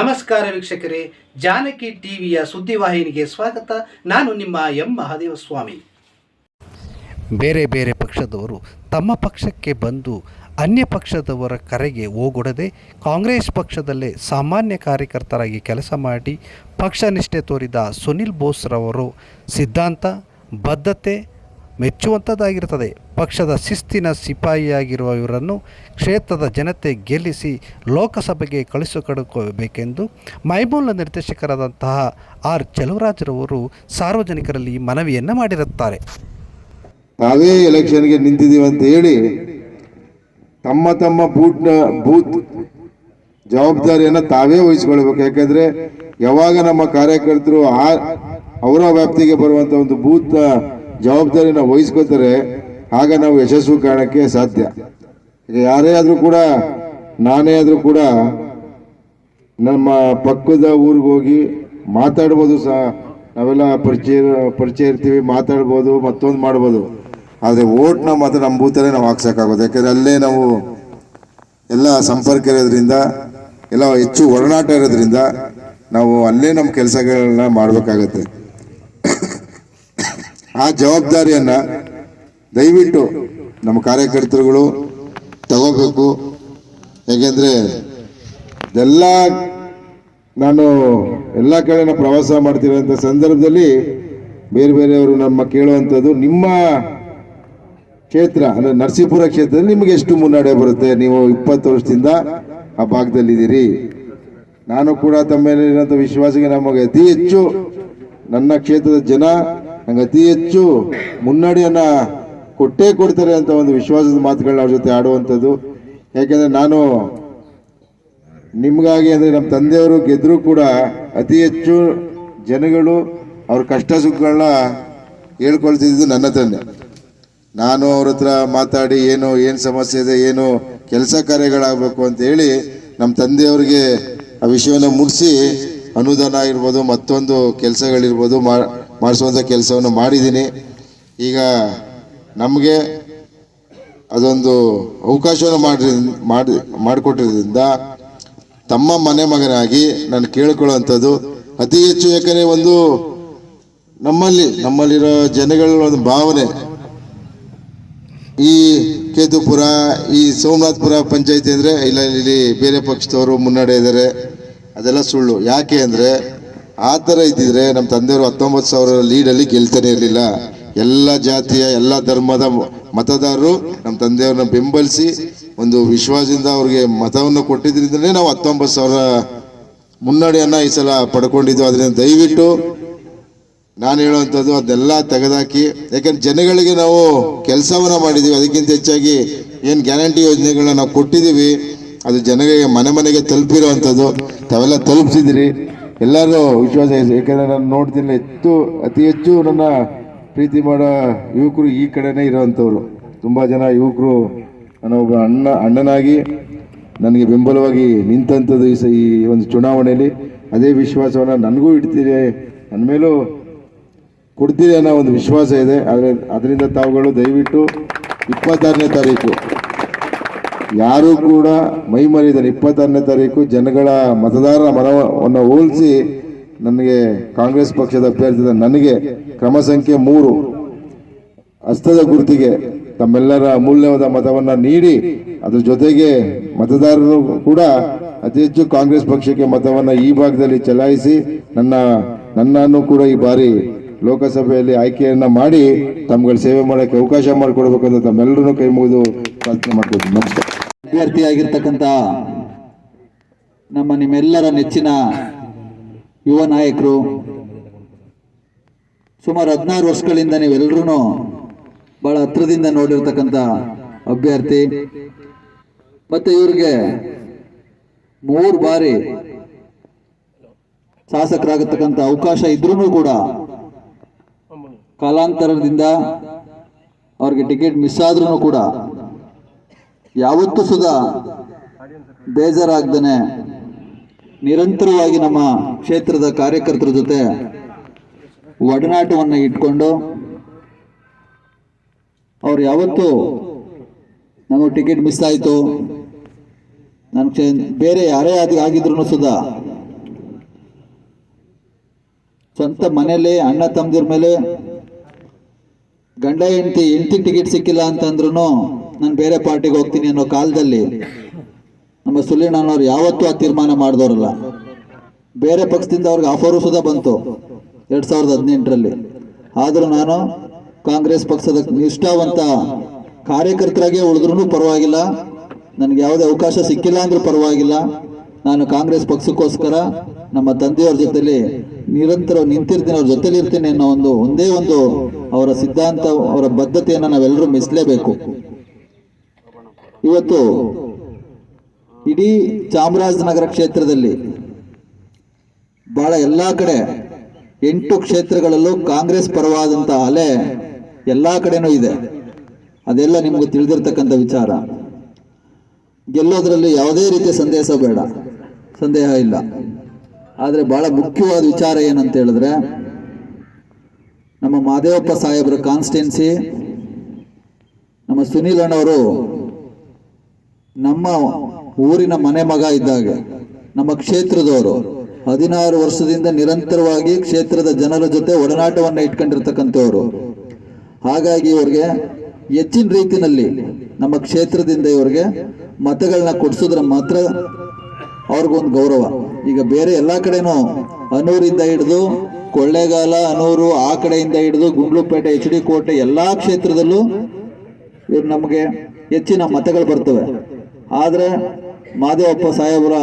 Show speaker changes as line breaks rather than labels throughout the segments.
ನಮಸ್ಕಾರ ವೀಕ್ಷಕರೇ, ಜಾನಕಿ ಟಿವಿಯ ಸುದ್ದಿವಾಹಿನಿಗೆ ಸ್ವಾಗತ. ನಾನು ನಿಮ್ಮ ಎಂ. ಮಹಾದೇವ ಸ್ವಾಮಿ ಬೇರೆ ಬೇರೆ ಪಕ್ಷದವರು ತಮ್ಮ ಪಕ್ಷಕ್ಕೆ ಬಂದು ಅನ್ಯ ಪಕ್ಷದವರ ಕರೆಗೆ ಓಗೊಡದೆ ಕಾಂಗ್ರೆಸ್ ಪಕ್ಷದಲ್ಲೇ ಸಾಮಾನ್ಯ ಕಾರ್ಯಕರ್ತರಾಗಿ ಕೆಲಸ ಮಾಡಿ ಪಕ್ಷ ನಿಷ್ಠೆ ತೋರಿದ ಸುನಿಲ್ ಬೋಸ್ರವರು ಸಿದ್ಧಾಂತ, ಬದ್ಧತೆ ಮೆಚ್ಚುವಂಥದ್ದಾಗಿರುತ್ತದೆ ಪಕ್ಷದ ಶಿಸ್ತಿನ ಸಿಪಾಯಿಯಾಗಿರುವ ಇವರನ್ನು ಕ್ಷೇತ್ರದ ಜನತೆ ಗೆಲ್ಲಿಸಿ ಲೋಕಸಭೆಗೆ ಕಳಿಸಿಕೊಡಬೇಕೆಂದು ಮೈಮೂಲ ನಿರ್ದೇಶಕರಾದಂತಹ ಆರ್ ಚಲುವರಾಜರವರು ಸಾರ್ವಜನಿಕರಲ್ಲಿ ಮನವಿಯನ್ನು ಮಾಡಿರುತ್ತಾರೆ.
ತಾವೇ ಎಲೆಕ್ಷನ್ಗೆ ನಿಂತಿದ್ದೀವಿ ಅಂತ ಹೇಳಿ ತಮ್ಮ ತಮ್ಮ ಬೂಟ್ನ ಬೂತ್ ಜವಾಬ್ದಾರಿಯನ್ನ ತಾವೇ ವಹಿಸಿಕೊಳ್ಬೇಕು ಯಾಕಂದ್ರೆ ಯಾವಾಗ ನಮ್ಮ ಕಾರ್ಯಕರ್ತರು ಆ ಅವರ ವ್ಯಾಪ್ತಿಗೆ ಬರುವಂತ ಒಂದು ಬೂತ್ ಜವಾಬ್ದಾರಿನ ವಹಿಸ್ಕೋತಾರೆ ಆಗ ನಾವು ಯಶಸ್ವಿ ಕಾಣಕ್ಕೆ ಸಾಧ್ಯ. ಈಗ ಯಾರೇ ಆದರೂ ಕೂಡ, ನಾನೇ ಆದರೂ ಕೂಡ ನಮ್ಮ ಪಕ್ಕದ ಊರಿಗೆ ಹೋಗಿ ಮಾತಾಡ್ಬೋದು ಸಹ. ನಾವೆಲ್ಲ ಪರಿಚಯ ಪರಿಚಯ ಇರ್ತೀವಿ, ಮಾತಾಡ್ಬೋದು, ಮತ್ತೊಂದು ಮಾಡ್ಬೋದು. ಆದರೆ ಓಟ್ನ ಮಾತ್ರ ನಮ್ಮ ಬೂತಲ್ಲೇ ನಾವು ಹಾಕ್ಸೋಕ್ಕಾಗೋದು. ಯಾಕಂದರೆ ಅಲ್ಲೇ ನಾವು ಎಲ್ಲ ಸಂಪರ್ಕ ಇರೋದ್ರಿಂದ, ಎಲ್ಲ ಹೆಚ್ಚು ಒಡನಾಟ ಇರೋದ್ರಿಂದ ನಾವು ಅಲ್ಲೇ ನಮ್ಮ ಕೆಲಸಗಳನ್ನ ಮಾಡಬೇಕಾಗತ್ತೆ. ಆ ಜವಾಬ್ದಾರಿಯನ್ನ ದಯವಿಟ್ಟು ನಮ್ಮ ಕಾರ್ಯಕರ್ತರುಗಳು ತಗೋಬೇಕು. ಯಾಕೆಂದ್ರೆ ಎಲ್ಲ ನಾನು ಎಲ್ಲ ಕಡೆನ ಪ್ರವಾಸ ಮಾಡ್ತಿರೋಂಥ ಸಂದರ್ಭದಲ್ಲಿ ಬೇರೆ ಬೇರೆಯವರು ನಮ್ಮ ಕೇಳುವಂಥದ್ದು ನಿಮ್ಮ ಕ್ಷೇತ್ರ, ಅಂದ್ರೆ ನರಸೀಪುರ ಕ್ಷೇತ್ರದಲ್ಲಿ ನಿಮಗೆ ಎಷ್ಟು ಮುನ್ನಡೆ ಬರುತ್ತೆ? ನೀವು ಇಪ್ಪತ್ತು ವರ್ಷದಿಂದ ಆ ಭಾಗದಲ್ಲಿದ್ದೀರಿ. ನಾನು ಕೂಡ ತಮ್ಮ ಮೇಲೆ ಇರುವಂಥ ವಿಶ್ವಾಸಕ್ಕೆ ನಮಗೆ ಅತಿ ಹೆಚ್ಚು ನನ್ನ ಕ್ಷೇತ್ರದ ಜನ ನಂಗೆ ಅತಿ ಹೆಚ್ಚು ಮುನ್ನಡೆಯನ್ನ ಕೊಟ್ಟೇ ಕೊಡ್ತಾರೆ ಅಂತ ಒಂದು ವಿಶ್ವಾಸದ ಮಾತುಗಳನ್ನ ಅವ್ರ ಜೊತೆ ಆಡುವಂಥದ್ದು. ಯಾಕೆಂದರೆ ನಾನು ನಿಮಗಾಗಿ ಅಂದ್ರೆ ನಮ್ಮ ತಂದೆಯವರು ಗೆದ್ದರೂ ಕೂಡ ಅತಿ ಹೆಚ್ಚು ಜನಗಳು ಅವ್ರ ಕಷ್ಟ ಸುಖಗಳನ್ನ ಹೇಳ್ಕೊಳ್ತಿದ್ದು ನನ್ನ ತಂದೆ. ನಾನು ಅವ್ರ ಹತ್ರ ಮಾತಾಡಿ ಏನು ಏನು ಸಮಸ್ಯೆ ಇದೆ, ಏನು ಕೆಲಸ ಕಾರ್ಯಗಳಾಗಬೇಕು ಅಂತ ಹೇಳಿ ನಮ್ಮ ತಂದೆಯವ್ರಿಗೆ ಆ ವಿಷಯವನ್ನು ಮುಗಿಸಿ, ಅನುದಾನ ಆಗಿರ್ಬೋದು ಮತ್ತೊಂದು ಕೆಲಸಗಳಿರ್ಬೋದು ಮಾಡಿಸುವಂಥ ಕೆಲಸವನ್ನು ಮಾಡಿದ್ದೀನಿ. ಈಗ ನಮಗೆ ಅದೊಂದು ಅವಕಾಶವನ್ನು ಮಾಡಿ ಮಾಡಿ ಮಾಡಿಕೊಟ್ಟಿರೋದ್ರಿಂದ ತಮ್ಮ ಮನೆ ಮಗನಾಗಿ ನಾನು ಕೇಳ್ಕೊಳ್ಳುವಂಥದ್ದು ಅತಿ ಹೆಚ್ಚು ಯಾಕಂದರೆ ಒಂದು ನಮ್ಮಲ್ಲಿ, ನಮ್ಮಲ್ಲಿರೋ ಜನಗಳ ಒಂದು ಭಾವನೆ. ಈ ಕೇತುಪುರ, ಈ ಸೋಮನಾಥ್ಪುರ ಪಂಚಾಯತಿ ಅಂದರೆ ಇಲ್ಲ, ಇಲ್ಲಿ ಬೇರೆ ಪಕ್ಷದವರು ಮುನ್ನಡೆ ಇದ್ದಾರೆ. ಅದೆಲ್ಲ ಸುಳ್ಳು. ಯಾಕೆ ಅಂದರೆ ಆ ಥರ ಇದ್ದಿದ್ರೆ ನಮ್ಮ ತಂದೆಯವರು ಹತ್ತೊಂಬತ್ತು ಸಾವಿರ ಲೀಡಲ್ಲಿ ಗೆಲ್ತಾನೆ ಇರಲಿಲ್ಲ. ಎಲ್ಲ ಜಾತಿಯ, ಎಲ್ಲ ಧರ್ಮದ ಮತದಾರರು ನಮ್ಮ ತಂದೆಯವ್ರನ್ನ ಬೆಂಬಲಿಸಿ ಒಂದು ವಿಶ್ವಾಸದಿಂದ ಅವ್ರಿಗೆ ಮತವನ್ನು ಕೊಟ್ಟಿದ್ರಿಂದಲೇ ನಾವು ಹತ್ತೊಂಬತ್ತು ಸಾವಿರ ಮುನ್ನಡೆಯನ್ನು ಈ ಸಲ ಪಡ್ಕೊಂಡಿದ್ದು ಅದರಿಂದ ದಯವಿಟ್ಟು ನಾನು ಹೇಳುವಂಥದ್ದು ಅದೆಲ್ಲ ತೆಗೆದಾಕಿ, ಯಾಕಂದ್ರೆ ಜನಗಳಿಗೆ ನಾವು ಕೆಲಸವನ್ನ ಮಾಡಿದ್ದೀವಿ ಅದಕ್ಕಿಂತ ಹೆಚ್ಚಾಗಿ ಏನು ಗ್ಯಾರಂಟಿ ಯೋಜನೆಗಳನ್ನ ನಾವು ಕೊಟ್ಟಿದ್ದೀವಿ ಅದು ಜನಗಳಿಗೆ ಮನೆ ಮನೆಗೆ ತಲುಪಿರುವಂಥದ್ದು. ತಾವೆಲ್ಲ ತಲುಪಿಸಿದಿರಿ. ಎಲ್ಲರೂ ವಿಶ್ವಾಸ ಇದೆ ಯಾಕಂದ್ರೆ ನಾನು ನೋಡ್ತೀನಿ. ಹೆಚ್ಚು, ಅತಿ ಹೆಚ್ಚು ನನ್ನ ಪ್ರೀತಿ ಮಾಡೋ ಯುವಕರು ಈ ಕಡೆನೇ ಇರೋವಂಥವ್ರು. ತುಂಬ ಜನ ಯುವಕರು ನಾನು ಒಬ್ಬ ಅಣ್ಣ, ಅಣ್ಣನಾಗಿ ನನಗೆ ಬೆಂಬಲವಾಗಿ ನಿಂತಂಥದ್ದು ಈ ಈ ಒಂದು ಚುನಾವಣೆಯಲ್ಲಿ. ಅದೇ ವಿಶ್ವಾಸವನ್ನು ನನಗೂ ಇಡ್ತೀರಿ. ನನ್ನ ಮೇಲೂ ಕೊಡ್ತೀರಿ ಅನ್ನೋ ಒಂದು ವಿಶ್ವಾಸ ಇದೆ. ಆದರೆ, ಅದರಿಂದ ತಾವುಗಳು ದಯವಿಟ್ಟು ಇಪ್ಪತ್ತಾರನೇ ತಾರೀಕು ಯಾರು ಕೂಡ ಮೈಮರಿದ ಇಪ್ಪತ್ತನೇ ತಾರೀಕು ಜನಗಳ ಮತದಾರರ ಮನವನ್ನು ಹೋಲಿಸಿ ನನಗೆ ಕಾಂಗ್ರೆಸ್ ಪಕ್ಷದ ಅಭ್ಯರ್ಥಿ ನನಗೆ ಕ್ರಮ ಸಂಖ್ಯೆ ಮೂರು. ಹಸ್ತದ ಗುರುತಿಗೆ ತಮ್ಮೆಲ್ಲರ ಅಮೂಲ್ಯವಾದ ಮತವನ್ನು ನೀಡಿ, ಅದ್ರ ಜೊತೆಗೆ ಮತದಾರರು ಕೂಡ ಅತಿ ಹೆಚ್ಚು ಕಾಂಗ್ರೆಸ್ ಪಕ್ಷಕ್ಕೆ ಮತವನ್ನು ಈ ಭಾಗದಲ್ಲಿ ಚಲಾಯಿಸಿ, ನನ್ನ, ನನ್ನನ್ನು ಕೂಡ ಈ ಬಾರಿ ಲೋಕಸಭೆಯಲ್ಲಿ ಆಯ್ಕೆಯನ್ನು ಮಾಡಿ, ತಮ್ಗಳ ಸೇವೆ ಮಾಡೋಕ್ಕೆ ಅವಕಾಶ ಮಾಡಿಕೊಡ್ಬೇಕಂತ ತಮ್ಮೆಲ್ಲರೂ ಕೈ ಮುಗಿದು ಪ್ರಾರ್ಥನೆ ಮಾಡ್ತೀನಿ ನಮಸ್ಕಾರ.
ಅಭ್ಯರ್ಥಿಯಾಗಿರ್ತಕ್ಕಂಥ ನಮ್ಮ ನಿಮ್ಮೆಲ್ಲರ ನೆಚ್ಚಿನ ಯುವ ನಾಯಕರು, ಸುಮಾರು ಹದಿನಾರು ವರ್ಷಗಳಿಂದ ನೀವೆಲ್ಲರೂ ಬಹಳ ಹತ್ರದಿಂದ ನೋಡಿರ್ತಕ್ಕಂಥ ಅಭ್ಯರ್ಥಿ. ಮತ್ತೆ ಇವ್ರಿಗೆ ಮೂರು ಬಾರಿ ಶಾಸಕರಾಗತಕ್ಕಂಥ ಅವಕಾಶ ಇದ್ರೂ ಕೂಡ ಕಾಲಾಂತರದಿಂದ ಅವ್ರಿಗೆ ಟಿಕೆಟ್ ಮಿಸ್ ಆದ್ರೂ ಕೂಡ ಯಾವತ್ತೂ ಸುಧಾ ಬೇಜಾರಾಗ್ದೇ ನಿರಂತರವಾಗಿ ನಮ್ಮ ಕ್ಷೇತ್ರದ ಕಾರ್ಯಕರ್ತರ ಜೊತೆ ಒಡನಾಟವನ್ನು ಇಟ್ಕೊಂಡು ಅವ್ರು ಯಾವತ್ತೂ ನಮಗೆ ಟಿಕೆಟ್ ಮಿಸ್ ಆಯಿತು. ನನ್ನ ಕ್ಷೇ, ಬೇರೆ ಯಾರೇ ಆದ ಆಗಿದ್ರು ಸುಧಾ ಸ್ವಂತ ಮನೆಯಲ್ಲಿ ಅಣ್ಣ ತಮ್ಮದಿರ ಮೇಲೆ ಗಂಡ, ಹೆಂಡತಿ ಹೆಂಡತಿ ಟಿಕೆಟ್ ಸಿಕ್ಕಿಲ್ಲ ಅಂತಂದ್ರೂ ನಾನು ಬೇರೆ ಪಾರ್ಟಿಗೆ ಹೋಗ್ತೀನಿ ಅನ್ನೋ ಕಾಲದಲ್ಲಿ ನಮ್ಮ ಸುಲೀಣನವ್ರು ಯಾವತ್ತೂ ಆ ತೀರ್ಮಾನ ಮಾಡಿದವರಲ್ಲ ಬೇರೆ ಪಕ್ಷದಿಂದ ಅವ್ರಿಗೆ ಆಫರು ಸುಧಾ ಬಂತು ಎರಡು ಸಾವಿರದ ಹದಿನೆಂಟರಲ್ಲಿ. ಆದರೂ ನಾನು ಕಾಂಗ್ರೆಸ್ ಪಕ್ಷದ ನಿಷ್ಠಾವಂತ ಕಾರ್ಯಕರ್ತರಾಗೆ ಉಳಿದ್ರೂ ಪರವಾಗಿಲ್ಲ. ನನಗೆ ಯಾವುದೇ ಅವಕಾಶ ಸಿಕ್ಕಿಲ್ಲ ಅಂದ್ರೂ ಪರವಾಗಿಲ್ಲ. ನಾನು ಕಾಂಗ್ರೆಸ್ ಪಕ್ಷಕ್ಕೋಸ್ಕರ ನಮ್ಮ ತಂದೆಯವ್ರ ಜೊತೆಲಿ ನಿರಂತರ ನಿಂತಿರ್ತೀನಿ, ಅವ್ರ ಜೊತೆಲಿ ಇರ್ತೀನಿ ಅನ್ನೋ ಒಂದು, ಒಂದೇ ಒಂದು ಅವರ ಸಿದ್ಧಾಂತ, ಅವರ ಬದ್ಧತೆಯನ್ನು ನಾವೆಲ್ಲರೂ ಮೆಚ್ಚಲೇಬೇಕು ಇವತ್ತು ಇಡೀ ಚಾಮರಾಜನಗರ ಕ್ಷೇತ್ರದಲ್ಲಿ ಬಹಳ ಎಲ್ಲ ಕಡೆ ಎಂಟು ಕ್ಷೇತ್ರಗಳಲ್ಲೂ ಕಾಂಗ್ರೆಸ್ ಪರವಾದಂಥ ಅಲೆ ಎಲ್ಲ ಕಡೆನೂ ಇದೆ. ಅದೆಲ್ಲ ನಿಮಗೆ ತಿಳಿದಿರ್ತಕ್ಕಂಥ ವಿಚಾರ. ಗೆಲ್ಲೋದ್ರಲ್ಲಿ ಯಾವುದೇ ರೀತಿಯ ಸಂದೇಶ ಬೇಡ. ಸಂದೇಹ ಇಲ್ಲ. ಆದರೆ ಬಹಳ ಮುಖ್ಯವಾದ ವಿಚಾರ ಏನಂತ ಹೇಳಿದ್ರೆ, ನಮ್ಮ ಮಾದೇವಪ್ಪ ಸಾಹೇಬರ ಕಾನ್ಸ್ಟಿಟ್ಯೆನ್ಸಿ ನಮ್ಮ ಸುನೀಲ್ ಅಣ್ಣವರು ನಮ್ಮ ಊರಿನ ಮನೆ ಮಗ ಇದ್ದಾಗ, ನಮ್ಮ ಕ್ಷೇತ್ರದವರು ಹದಿನಾರು ವರ್ಷದಿಂದ ನಿರಂತರವಾಗಿ ಕ್ಷೇತ್ರದ ಜನರ ಜೊತೆ ಒಡನಾಟವನ್ನು ಇಟ್ಕೊಂಡಿರ್ತಕ್ಕಂಥವ್ರು. ಹಾಗಾಗಿ ಇವ್ರಿಗೆ ಹೆಚ್ಚಿನ ರೀತಿಯಲ್ಲಿ ನಮ್ಮ ಕ್ಷೇತ್ರದಿಂದ ಇವ್ರಿಗೆ ಮತಗಳನ್ನ ಕೊಡಿಸಿದ್ರೆ ಮಾತ್ರ ಅವ್ರಿಗೊಂದು ಗೌರವ. ಈಗ ಬೇರೆ ಎಲ್ಲ ಕಡೆನೂ ಅನೂರಿಂದ ಹಿಡಿದು ಕೊಳ್ಳೇಗಾಲ, ಅನೂರು ಆ ಕಡೆಯಿಂದ ಹಿಡಿದು ಗುಂಡ್ಲುಪೇಟೆ, ಎಚ್ ಡಿ ಕೋಟೆ ಎಲ್ಲ ಕ್ಷೇತ್ರದಲ್ಲೂ ಇವ್ರು ನಮಗೆ ಹೆಚ್ಚಿನ ಮತಗಳು ಬರ್ತವೆ. ಆದರೆ ಮಾದೇವಪ್ಪ ಸಾಹೇಬರ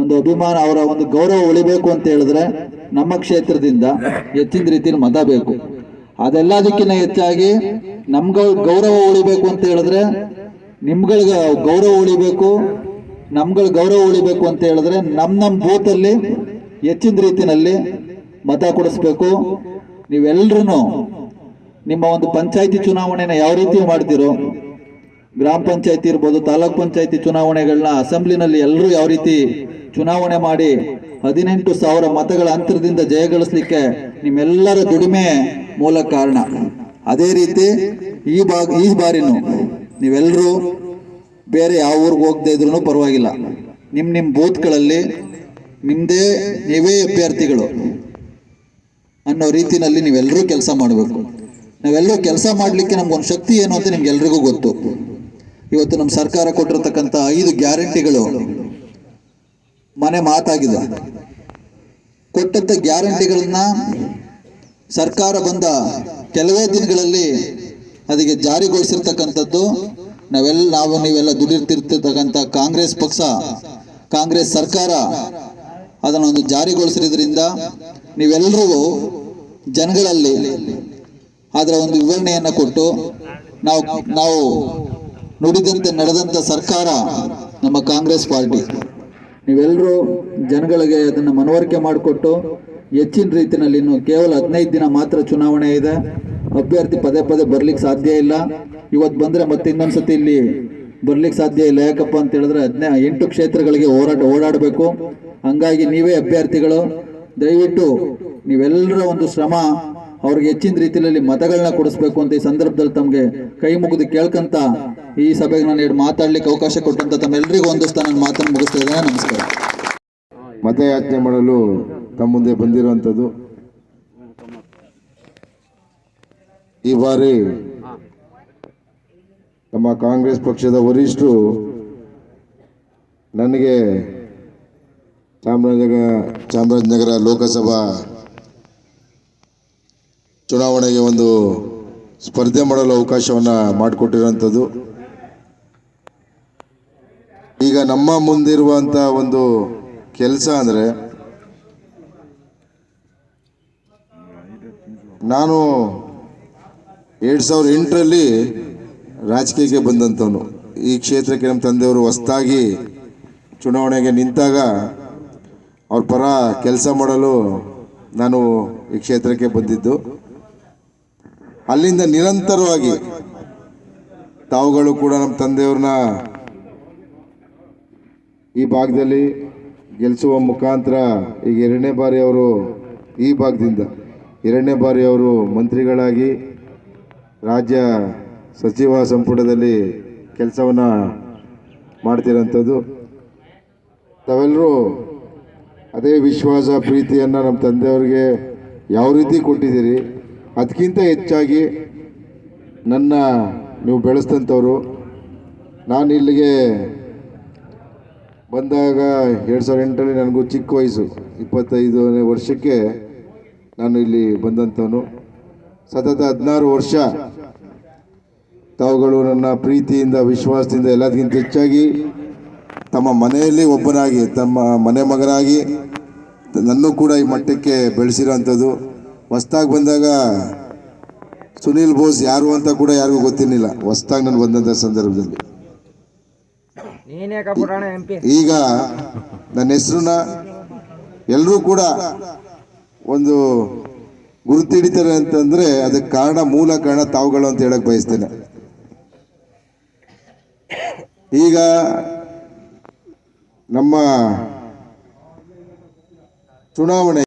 ಒಂದು ಅಭಿಮಾನ, ಅವರ ಒಂದು ಗೌರವ ಉಳಿಬೇಕು ಅಂತ ಹೇಳಿದ್ರೆ ನಮ್ಮ ಕ್ಷೇತ್ರದಿಂದ ಹೆಚ್ಚಿನ ರೀತಿಯಲ್ಲಿ ಮತ ಬೇಕು. ಅದೆಲ್ಲದಕ್ಕಿಂತ ಹೆಚ್ಚಾಗಿ ನಮ್ಗ ಗೌರವ ಉಳಿಬೇಕು ಅಂತ ಹೇಳಿದ್ರೆ ನಿಮ್ಗಳಿಗೆ ಗೌರವ ಉಳಿಬೇಕು ನಮ್ಗಳ ಗೌರವ ಉಳಿಬೇಕು ಅಂತ ಹೇಳಿದ್ರೆ ನಮ್ಮ ನಮ್ಮ ಬೂತಲ್ಲಿ ಹೆಚ್ಚಿನ ರೀತಿಯಲ್ಲಿ ಮತ ಕೊಡಿಸ್ಬೇಕು. ನೀವೆಲ್ಲರೂ ನಿಮ್ಮ ಒಂದು ಪಂಚಾಯಿತಿ ಚುನಾವಣೆನ ಯಾವ ರೀತಿ ಮಾಡ್ತೀರೋ ಗ್ರಾಮ ಪಂಚಾಯತಿ ಇರ್ಬೋದು, ತಾಲೂಕ್ ಪಂಚಾಯತಿ ಚುನಾವಣೆಗಳನ್ನ ಅಸೆಂಬ್ಲಿನಲ್ಲಿ ಎಲ್ಲರೂ ಯಾವ ರೀತಿ ಚುನಾವಣೆ ಮಾಡಿ ಹದಿನೆಂಟು ಸಾವಿರ ಮತಗಳ ಅಂತರದಿಂದ ಜಯಗಳಿಸ್ಲಿಕ್ಕೆ ನಿಮ್ಮೆಲ್ಲರ ದುಡಿಮೆ ಮೂಲ ಕಾರಣ. ಅದೇ ರೀತಿ ಈ ಭಾಗ, ಈ ಬಾರಿನೂ ನೀವೆಲ್ಲರೂ ಬೇರೆ ಯಾವ ಊರಿಗೆ ಹೋಗದೆ ಇದ್ರೂ ಪರವಾಗಿಲ್ಲ. ನಿಮ್ಮ ನಿಮ್ಮ ಬೂತ್ಗಳಲ್ಲಿ ನಿಮ್ಮದೇ ನೀವೇ ಅಭ್ಯರ್ಥಿಗಳು ಅನ್ನೋ ರೀತಿಯಲ್ಲಿ ನೀವೆಲ್ಲರೂ ಕೆಲಸ ಮಾಡಬೇಕು. ನಾವೆಲ್ಲರೂ ಕೆಲಸ ಮಾಡಲಿಕ್ಕೆ ನಮ್ಗೊಂದು ಶಕ್ತಿ ಏನು ಅಂತ ನಿಮ್ಗೆಲ್ರಿಗೂ ಗೊತ್ತು. ಇವತ್ತು ನಮ್ಮ ಸರ್ಕಾರ ಕೊಟ್ಟಿರತಕ್ಕಂಥ ಐದು ಗ್ಯಾರಂಟಿಗಳು. ಮನೆ ಮಾತಾಗಿದೆ. ಕೊಟ್ಟಂತ ಗ್ಯಾರಂಟಿಗಳನ್ನ ಸರ್ಕಾರ ಬಂದ ಕೆಲವೇ ದಿನಗಳಲ್ಲಿ ಅದಕ್ಕೆ ಜಾರಿಗೊಳಿಸಿರ್ತಕ್ಕಂಥದ್ದು. ನಾವೆಲ್ಲ ನಾವು ನೀವೆಲ್ಲ ದುಡಿರ್ತಿರ್ತಕ್ಕಂಥ ಕಾಂಗ್ರೆಸ್ ಪಕ್ಷ, ಕಾಂಗ್ರೆಸ್ ಸರ್ಕಾರ ಅದನ್ನು ಒಂದು ಜಾರಿಗೊಳಿಸಿರೋದ್ರಿಂದ ನೀವೆಲ್ಲರೂ ಜನಗಳಲ್ಲಿ ಅದರ ಒಂದು ವಿವರಣೆಯನ್ನು ಕೊಟ್ಟು ನಾವು ನಾವು ನುಡಿದಂತೆ ನಡೆದಂಥ ಸರ್ಕಾರ ನಮ್ಮ ಕಾಂಗ್ರೆಸ್ ಪಾರ್ಟಿ. ನೀವೆಲ್ಲರೂ ಜನಗಳಿಗೆ ಅದನ್ನು ಮನವರಿಕೆ ಮಾಡಿಕೊಟ್ಟು ಹೆಚ್ಚಿನ ರೀತಿಯಲ್ಲಿ ಇನ್ನು ಕೇವಲ ಹದಿನೈದು ದಿನ ಮಾತ್ರ ಚುನಾವಣೆ ಇದೆ. ಅಭ್ಯರ್ಥಿ ಪದೇ ಪದೇ ಬರ್ಲಿಕ್ಕೆ ಸಾಧ್ಯ ಇಲ್ಲ. ಇವತ್ತು ಬಂದರೆ ಮತ್ತೆ ಇನ್ನೊಂದು ಸತಿ ಇಲ್ಲಿ ಬರ್ಲಿಕ್ಕೆ ಸಾಧ್ಯ ಇಲ್ಲ. ಯಾಕಪ್ಪ ಅಂತ ಹೇಳಿದ್ರೆ ಹದಿನೈ ಎಂಟು ಕ್ಷೇತ್ರಗಳಿಗೆ ಹೋರಾಟ ಓಡಾಡಬೇಕು. ಹಂಗಾಗಿ ನೀವೇ ಅಭ್ಯರ್ಥಿಗಳು. ದಯವಿಟ್ಟು ನೀವೆಲ್ಲರ ಒಂದು ಶ್ರಮ ಅವ್ರಿಗೆ ಹೆಚ್ಚಿನ ರೀತಿಯಲ್ಲಿ ಮತಗಳನ್ನ ಕೊಡಿಸ್ಬೇಕು ಅಂತ ಈ ಸಂದರ್ಭದಲ್ಲಿ ತಮಗೆ ಕೈ ಮುಗಿದು ಕೇಳ್ಕಂತ ಈ ಸಭೆಗೆ ನಾನು ಎರಡು ಮಾತಾಡ್ಲಿಕ್ಕೆ ಅವಕಾಶ ಕೊಟ್ಟಂತ ತಮ್ಮೆಲ್ಲರಿಗೂ ಒಂದು ಸ್ಥಾನ ಮಾತನ್ನು ಮುಗಿಸ್ತಾ ಇದ್ದೇನೆ. ನಮಸ್ಕಾರ.
ಮತಯಾಚನೆ ಮಾಡಲು ತಮ್ಮ ಮುಂದೆ ಬಂದಿರುವಂಥದ್ದು. ಈ ಬಾರಿ ನಮ್ಮ ಕಾಂಗ್ರೆಸ್ ಪಕ್ಷದ ವರಿಷ್ಠರು ನನಗೆ ಚಾಮರಾಜನಗರ ಚಾಮರಾಜನಗರ ಲೋಕಸಭಾ ಚುನಾವಣೆಗೆ ಒಂದು ಸ್ಪರ್ಧೆ ಮಾಡಲು ಅವಕಾಶವನ್ನು ಮಾಡಿಕೊಟ್ಟಿರುವಂಥದ್ದು. ಈಗ ನಮ್ಮ ಮುಂದಿರುವಂಥ ಒಂದು ಕೆಲಸ ಅಂದರೆ, ನಾನು ಎರಡು ಸಾವಿರದ ಎಂಟರಲ್ಲಿ ರಾಜಕೀಯಕ್ಕೆ ಬಂದಂಥವನು. ಈ ಕ್ಷೇತ್ರಕ್ಕೆ ನಮ್ಮ ತಂದೆಯವರು ಹೊಸದಾಗಿ ಚುನಾವಣೆಗೆ ನಿಂತಾಗ ಅವ್ರ ಪರ ಕೆಲಸ ಮಾಡಲು ನಾನು ಈ ಕ್ಷೇತ್ರಕ್ಕೆ ಬಂದಿದ್ದು. ಅಲ್ಲಿಂದ ನಿರಂತರವಾಗಿ ತಾವುಗಳು ಕೂಡ ನಮ್ಮ ತಂದೆಯವ್ರನ್ನ ಈ ಭಾಗದಲ್ಲಿ ಗೆಲ್ಲಿಸುವ ಮುಖಾಂತರ ಈಗ ಎರಡನೇ ಬಾರಿ ಅವರು ಈ ಭಾಗದಿಂದ ಎರಡನೇ ಬಾರಿ ಅವರು ಮಂತ್ರಿಗಳಾಗಿ ರಾಜ್ಯ ಸಚಿವ ಸಂಪುಟದಲ್ಲಿ ಕೆಲಸವನ್ನು ಮಾಡ್ತಿರೋಂಥದ್ದು. ತಾವೆಲ್ಲರೂ ಅದೇ ವಿಶ್ವಾಸ, ಪ್ರೀತಿಯನ್ನು ನಮ್ಮ ತಂದೆಯವ್ರಿಗೆ ಯಾವ ರೀತಿ ಕೊಟ್ಟಿದ್ದೀರಿ? ಅದಕ್ಕಿಂತ ಹೆಚ್ಚಾಗಿ ನನ್ನ ನೀವು ಬೆಳೆಸ್ತಂಥವ್ರು ನಾನು ಇಲ್ಲಿಗೆ ಬಂದಾಗ ಎರಡು ಸಾವಿರದ ಎಂಟರಲ್ಲಿ ನನಗೂ ಚಿಕ್ಕ ವಯಸ್ಸು, ಇಪ್ಪತ್ತೈದನೇ ವರ್ಷಕ್ಕೆ ನಾನು ಇಲ್ಲಿ ಬಂದಂಥವನು. ಸತತ ಹದಿನಾರು ವರ್ಷ ತಾವುಗಳು ನನ್ನ ಪ್ರೀತಿಯಿಂದ, ವಿಶ್ವಾಸದಿಂದ ಎಲ್ಲದಕ್ಕಿಂತ ಹೆಚ್ಚಾಗಿ ತಮ್ಮ ಮನೆಯಲ್ಲಿ ಒಬ್ಬನಾಗಿ, ತಮ್ಮ ಮನೆ ಮಗನಾಗಿ ನನ್ನೂ ಕೂಡ ಈ ಮಟ್ಟಕ್ಕೆ ಬೆಳೆಸಿರೋವಂಥದ್ದು. ಹೊಸ್ದಾಗಿ ಬಂದಾಗ ಸುನೀಲ್ ಬೋಸ್ ಯಾರು ಅಂತ ಕೂಡ ಯಾರಿಗೂ ಗೊತ್ತಿರಲಿಲ್ಲ. ಹೊಸ್ದಾಗಿ ನಾನು ಬಂದಂಥ ಸಂದರ್ಭದಲ್ಲಿ. ಈಗ ನನ್ನ ಹೆಸರನ್ನ ಎಲ್ಲರೂ ಕೂಡ ಒಂದು ಗುರುತಿಡಿತಾರೆ ಅಂತಂದ್ರೆ ಅದಕ್ಕೆ ಕಾರಣ ಮೂಲ ಕಾರಣ ತಾವುಗಳು ಅಂತ ಹೇಳಕ್ಕೆ ಬಯಸ್ತೇನೆ. ಈಗ ನಮ್ಮ ಚುನಾವಣೆ